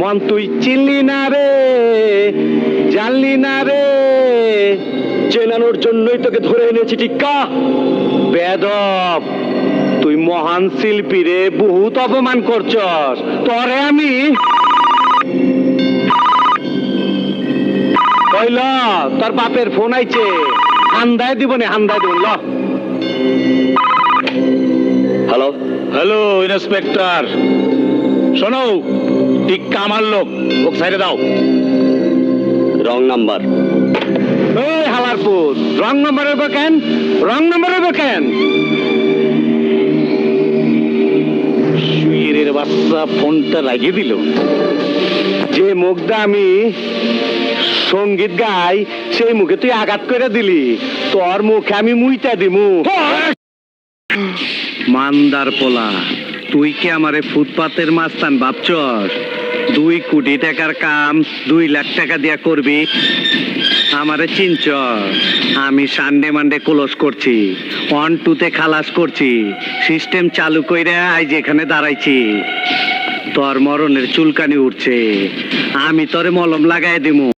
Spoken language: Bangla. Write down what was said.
মন তুই চিনলি না রে জানলি না রে। চেনানোর জন্যই তোকে ধরে এনেছি টিক্কা বেদব তুই মহান শিল্পী রে বহুত অপমান করছস। তরে আমি কইল তোর বাপের ফোন আইছে। হান্দায় দিব নে হান্দায় দিব ল। হ্যালো? Hello inspector. শোনো টিক্কা আমার লোক ওকে সাইডে দাও। Wrong number. এই হালারপুর রং নম্বর হইব কেন? রং নম্বর হইব কেন? শুয়ের বাচ্চা ফোনটা লাগিয়ে দিল। যে মুখটা আমি সংগীত গাই সেই মুখে তুই আঘাত করে দিলি। তোর মুখে আমি মুইটা দিমু। মান্দার পোলা। তুই কি আমারে ফুটপাতের মাস্তান ভাবছস? দুই কোটি টাকার কাম দুই লাখ টাকা দিয়া করবি? আমারে চিনচ আমি সানডে মানডে ক্লোজ করছি। অন টুতে খালাস করছি। সিস্টেম চালু কইরা আজ এখানে দাঁড়াইছি। তোর মরণের চুলকানি উঠছে। আমি তোরে মলম লাগাই দিমু।